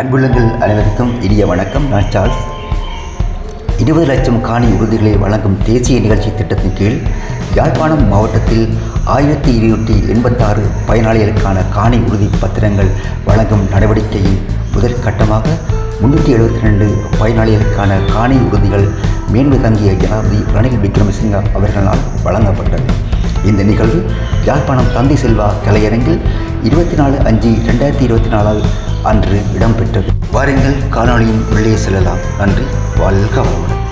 அன்புள்ளங்கள் அனைவருக்கும் இனிய வணக்கம் நான் சார்ஸ் இருபது லட்சம் காணி உறுதிகளை வழங்கும் தேசிய நிகழ்ச்சி திட்டத்தின் கீழ் யாழ்ப்பாணம் மாவட்டத்தில் ஆயிரத்தி இருநூற்றி எண்பத்தாறு பயனாளிகளுக்கான காணி உறுதி பத்திரங்கள் வழங்கும் நடவடிக்கையின் முதற்கட்டமாக முன்னூற்றி எழுபத்தி ரெண்டு பயனாளிகளுக்கான காணி உறுதிகள் மேன்மை தங்கிய ஜனாதிபதி ரணில் விக்ரமசிங்க அவர்களால் வழங்கப்பட்டது இந்த நிகழ்வு யாழ்ப்பாணம் தந்தி செல்வா கலையரங்கில் இருபத்தி நாலு அஞ்சு ரெண்டாயிரத்தி இருபத்தி நாலால் அன்று இடம்பெற்றது வாருங்கள் காணொளியின் உள்ளே செல்லலாம் நன்றி வாழ்க வளமுடன்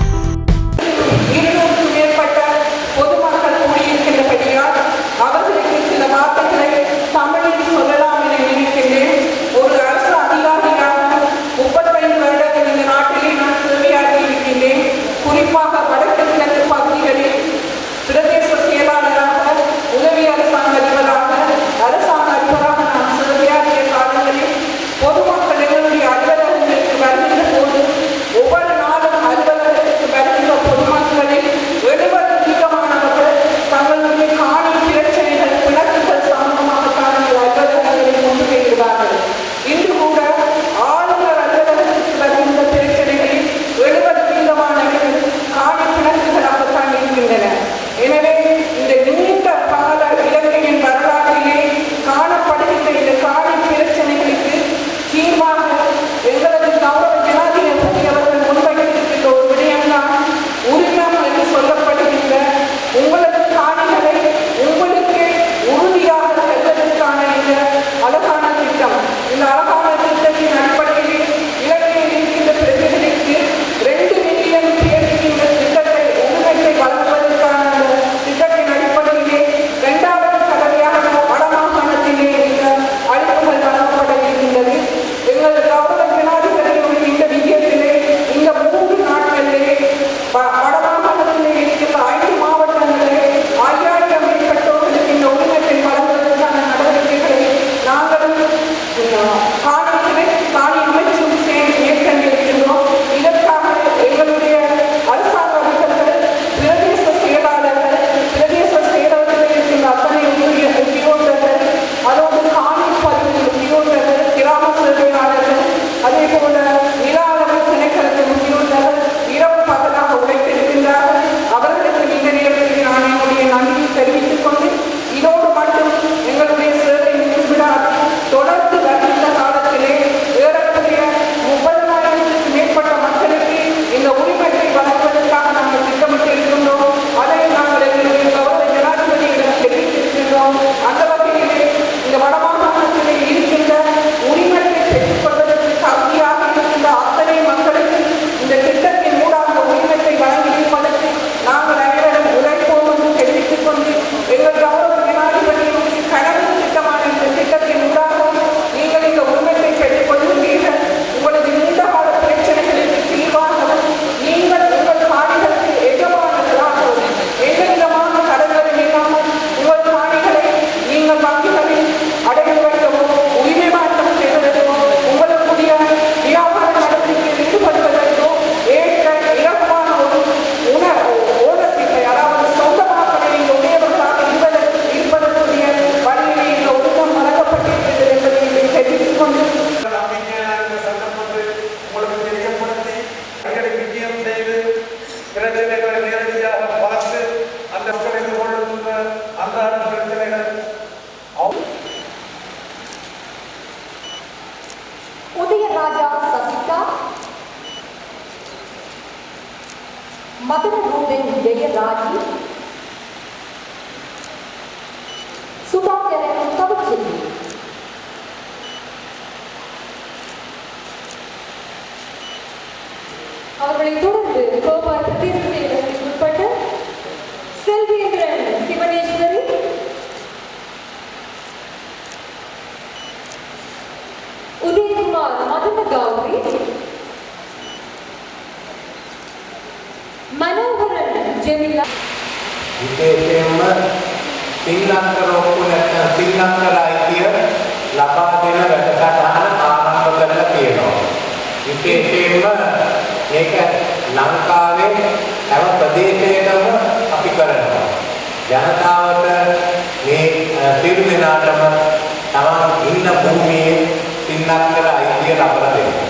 மதுர ரூபையுடைய ராஜி சுபாக்கரை தவச்சில்லை அவர்களை தொடர்ந்து கோபா திருத்தேவனுக்கு உட்பட்ட செல்வேந்திரன் சிவனேஸ்வரி உதயகுமார் மதும கௌரி පූජ්‍යමිල විශේෂයෙන්ම පින්ලක්කර ඔක්කු නැත්නම් පින්ලක්කර අයිතිය ලබා දෙන වැඩසටහන ආරම්භ කරලා තියෙනවා. විශේෂයෙන්ම මේක ලංකාවේ හැම ප්‍රදේශයකම අපි කරනවා. ජනතාවට මේ සියලු දෙනාටම තමන් ඉන්න භූමියේ පින්ලක්කර අයිතිය ලබා දෙනවා.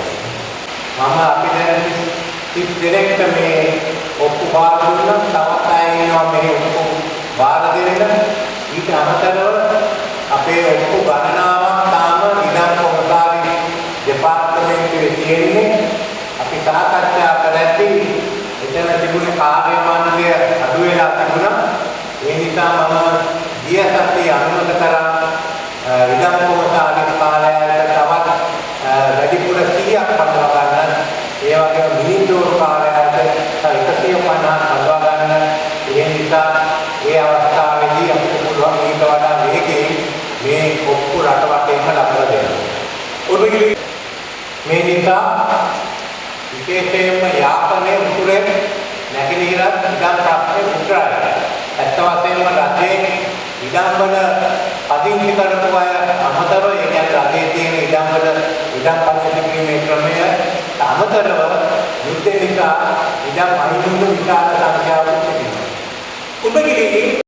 මම අපි දැන් 30 දෙනෙක්ට මේ බාර දුන්නා තවත් අය එනවා මෙහෙ ඔක්කොම බාර දෙන්න ඊට අමතරව අපේ ඔක්කො ගණනාවක් තාම ඉදන් කොමකාරී දෙපාර්තමේන්තුවේ තියෙන්නේ අපි සාකච්ඡා කරද්දී එතන තිබුණ කාර්ය මණ්ඩලය අඩු වෙලා තිබුණා ඒ නිසා මම ගිය සතියේ අනුමත කරා ඉදන් කොමකාරී ඒ අවස්ථාවේදී අපිට පුළුවන් ඊට වඩා වේගයෙන් මේ ඔක්කු රට වටේම ලබා දෙන්න. උරුගිලි මේ නිසා විශේෂයෙන්ම යාපනයේ උතුරේ නැගෙනහිරත් ඉඩම් ප්‍රශ්නේ උත්තරයි. ඇත්ත වශයෙන්ම රටේ ඉඩම් වල පදිංචි කරපු අය අමතරව ඒ කියන්නේ රටේ තියෙන ඉඩම් වල ඉඩම් පදිංචි කිරීමේ ක්‍රමය අමතරව යුද්ධ නිසා ඉඩම් අහිමි වුණු විශාල සංඛ්‍යාවක් 我们这里。